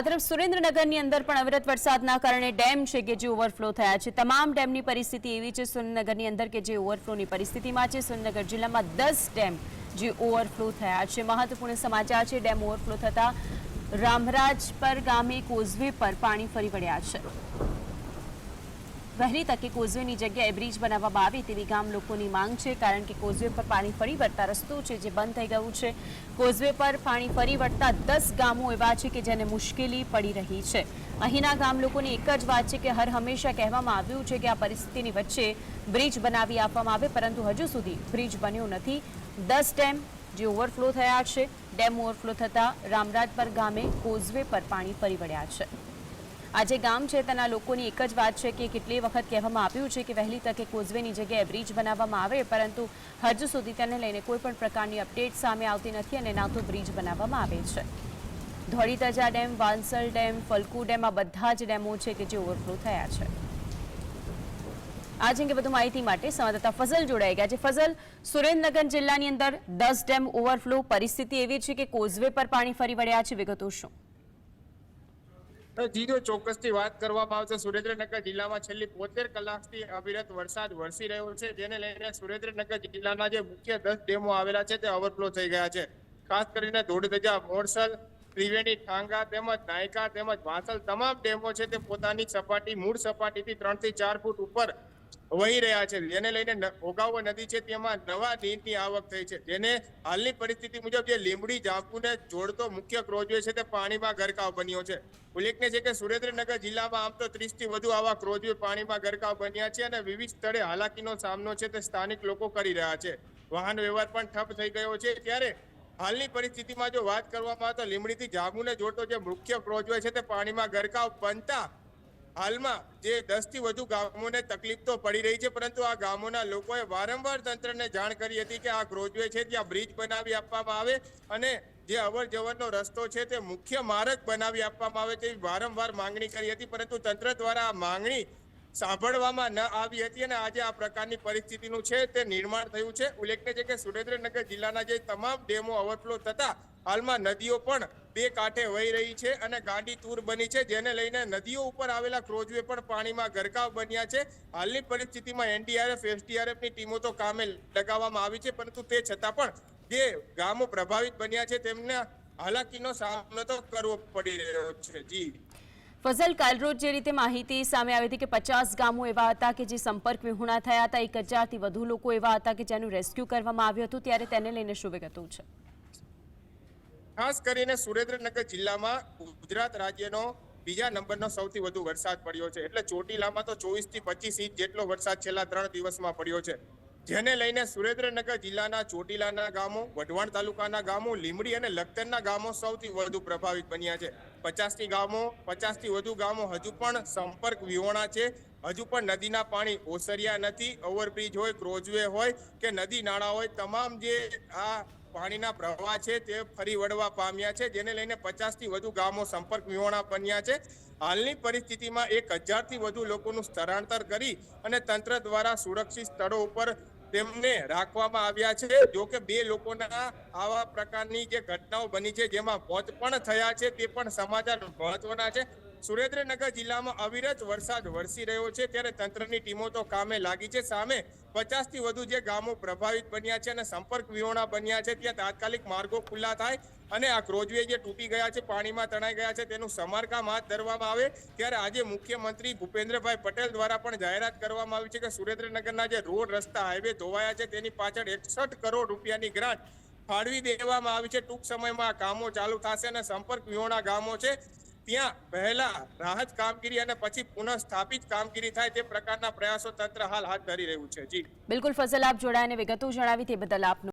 આ તરફ સુરેન્દ્રનગરની અંદર પણ અવિરત વરસાદના કારણે ડેમ છે કે જે ઓવરફ્લો થયા છે. તમામ ડેમની પરિસ્થિતિ એવી છે સુરેન્દ્રનગરની અંદર કે જે ઓવરફ્લોની પરિસ્થિતિમાં છે. સુરેન્દ્રનગર જિલ્લામાં દસ ડેમ જે ઓવરફ્લો થયા છે. મહત્વપૂર્ણ સમાચાર છે, ડેમ ઓવરફ્લો થતા રામરાજપર ગામે કોઝવે પર પાણી ફરી વળ્યા છે. વહેલી તકે કોઝવેની જગ્યાએ બ્રિજ બનાવવામાં આવે તેવી ગામ લોકોની માંગ છે, કારણ કે કોઝવે પર પાણી ફરી વળતા રસ્તો છે જે બંધ થઈ ગયું છે. કોઝવે પર પાણી ફરી વળતા દસ ગામો એવા છે કે જેને મુશ્કેલી પડી રહી છે. અહીંના ગામ લોકોની એક જ વાત છે કે હર હંમેશા કહેવામાં આવ્યું છે કે આ પરિસ્થિતિની વચ્ચે બ્રિજ બનાવી આપવામાં આવે, પરંતુ હજુ સુધી બ્રિજ બન્યો નથી. દસ ડેમ જે ઓવરફ્લો થયા છે, ડેમ ઓવરફ્લો થતાં રામરાજપર ગામે કોઝવે પર પાણી ફરી વળ્યા છે. આ જે ગામ છે તેના લોકોની એક જ વાત છે કે કેટલી વખત કહેવામાં આવ્યું છે કે વહેલી તકે કોઝવેની જગ્યાએ બ્રિજ બનાવવામાં આવે, પરંતુ હજુ સુધી તેને લઈને કોઈ પણ પ્રકારની અપડેટ સામે આવતી નથી અને ના તો બ્રિજ બનાવવામાં આવે છે. Dholidhaja dam, Vansal dam, Falku dam આ બધા જ ડેમો છે કે જે ઓવરફ્લો થયા છે. આજ અંગે વધુ માહિતી માટે સંવાદદાતા ફઝલ જોડાઈ ગયા છે. ફઝલ, સુરેન્દ્રનગર જિલ્લાની અંદર દસ ડેમ ઓવરફ્લો, પરિસ્થિતિ એવી છે કે કોઝવે પર પાણી ફરી વળ્યા છે, વિગતો શું? જીજો ચોક્કસથી વાત કરવામાં આવશે. સુરેન્દ્રનગર જિલ્લામાં છેલ્લી બોતેર કલાકથી અવિરત વરસાદ વરસી રહ્યો છે. જેને લઈને સુરેન્દ્રનગર જિલ્લાના જે મુખ્ય દસ ડેમો આવેલા છે, તે ઓવરફ્લો થઈ ગયા છે. ખાસ કરીને ધોળધજા, મોરસલ, ત્રિવેણી, ઠાંગા તેમજ નાયકા તેમજ વાંસલ તમામ ડેમો છે, તે પોતાની સપાટી, મૂળ સપાટીથી ત્રણથી ચાર ફૂટ ઉપર વહી રહ્યા છે. જેને લઈને ઓગાવો નદી છે તેમાં નવા નીરની આવક થઈ છે. જેને હાલની પરિસ્થિતિ મુજબ જે લીંબડી, જાંબુને જોડતો મુખ્ય ક્રોજવે છે તે પાણીમાં ગરકાવ બન્યો છે. ઉલ્લેખનીય છે કે સુરેન્દ્રનગર જિલ્લામાં આમ તો ત્રીસથી વધુ આવા ક્રોજવે પાણીમાં ગરકાવ બન્યા છે અને વિવિધ સ્થળે હાલાકીનો સામનો છે તે સ્થાનિક લોકો કરી રહ્યા છે. વાહન વ્યવહાર પણ ઠપ થઈ ગયો છે. ત્યારે હાલની પરિસ્થિતિમાં જો વાત કરવામાં આવે તો લીમડીથી જાંબુને જોડતો જે મુખ્ય ક્રોજવે છે તે પાણીમાં ગરકાવ બનતા હાલમાં જે દસથી વધુ ગામોને તકલીફ તો પડી રહી છે, પરંતુ આ ગામોના લોકોએ વારંવાર તંત્રને જાણ કરી હતી કે આ ક્રોજવે છે ત્યાં બ્રિજ બનાવી આપવામાં આવે અને જે અવર જવરનો રસ્તો છે તે મુખ્ય માર્ગ બનાવી આપવામાં આવે તેવી વારંવાર માંગણી કરી હતી, પરંતુ તંત્ર દ્વારા આ માંગણી સાંભળવામાં ન આવી હતી અને આજે આ પ્રકારની પરિસ્થિતિનું છે તે નિર્માણ થયું છે. ઉલ્લેખનીય છે કે સુરેન્દ્રનગર જિલ્લાના જે તમામ ડેમો ઓવરફ્લો થતા હાલમાં નદીઓ પણ બે કાંઠે વહી રહી છે અને ગાંડી તૂર બની છે. જેને લઈને નદીઓ ઉપર આવેલા ક્રોજવે પણ પાણીમાં ગરકાવ બન્યા છે. હાલની પરિસ્થિતિમાં એનડીઆરએફ એસડીઆરએફની ટીમો તો કામે લગાવવામાં આવી છે, પરંતુ તે છતાં પણ જે ગામો પ્રભાવિત બન્યા છે. તેમને હાલાકીનો સામનો તો કરવો પડી રહ્યો છે. જી. ફઝલ કાલરોજ જે રીતે માહિતી સામે આવી હતી કે પચાસ ગામો એવા હતા કે જે સંપર્ક વિહોણા થયા હતા, એક હજારથી વધુ લોકો એવા હતા કે જેનું રેસ્ક્યુ કરવામાં આવ્યું હતું, ત્યારે તેને લઈને શું વિગતો છે? ખાસ કરીને સુરેન્દ્રનગર જિલ્લામાં ગુજરાત રાજ્યનો બીજા નંબરનો સૌથી વધુ વરસાદ પડ્યો છે. એટલે ચોટીલામાં તો ચોવીસથી પચીસ ઇંચ જેટલો વરસાદ છેલ્લા ત્રણ દિવસમાં પડ્યો છે. જેને લઈને સુરેન્દ્રનગર જિલ્લાના ચોટીલાના ગામો, વઢવાણ તાલુકાના ગામો લીમડી અને લખતરના ગામો સૌથી વધુ પ્રભાવિત બન્યા છે. પચાસથી ગામો, પચાસથી વધુ ગામો હજુ પણ સંપર્ક વિહોણા છે. હજુ પણ નદીના પાણી ઓસર્યા નથી. ઓવરબ્રિજ હોય, ક્રોઝવે હોય કે નદી નાળા હોય, તમામ જે આ પાણીના પ્રવાહ છે તે ફરી વળવા પામ્યા છે, જેને લઈને પચાસથી વધુ ગામો સંપર્ક વિહોણા બન્યા છે. હાલની પરિસ્થિતિમાં એક હજારથી વધુ લોકોનું સ્થળાંતર કરી અને તંત્ર દ્વારા સુરક્ષિત સ્થળો ઉપર તેમને રાખવામાં આવ્યા છે. જો કે બે લોકોના આવા પ્રકારની જે ઘટનાઓ બની છે, જેમાં મોત પણ થયા છે, તે પણ સમાચાર મહત્વના છે. સુરેન્દ્રનગર જિલ્લામાં અવિરત વરસાદ વરસી રહ્યો છે. ત્યારે તંત્રની ટીમો તો કામે લાગી છે. સામે પચાસથી વધુ જે ગામો પ્રભાવિત બન્યા છે અને સંપર્ક વિહોણા બન્યા છે. ત્યાં તાત્કાલિક માર્ગો ખુલ્લા થાય અને આ ક્રોજવે જે તૂટી ગયા છે, પાણીમાં તણાઈ ગયા છે, તેનું સમારકામ હાથ ધરવામાં આવે. ત્યારે આજે મુખ્યમંત્રી ભૂપેન્દ્રભાઈ પટેલ દ્વારા પણ જાહેરાત કરવામાં આવી છે કે સુરેન્દ્રનગરના જે રોડ, રસ્તા, હાઈવે ધોવાયા છે, તેની પાછળ એકસઠ કરોડ રૂપિયાની ગ્રાન્ટ ફાળવી દેવામાં આવી છે. ટૂંક સમયમાં કામો ચાલુ થશે અને સંપર્ક વિહોણા ગામો છે. ત્યાં પહેલા રાહત કામગીરી અને પછી પુનઃ સ્થાપિત કામગીરી થાય તે પ્રકારના પ્રયાસો તંત્ર હાલ હાથ ધરી રહ્યું છે. જી. બિલકુલ ફઝલ આપ જોડાઈને વિગતો જણાવી તે બદલ આપનો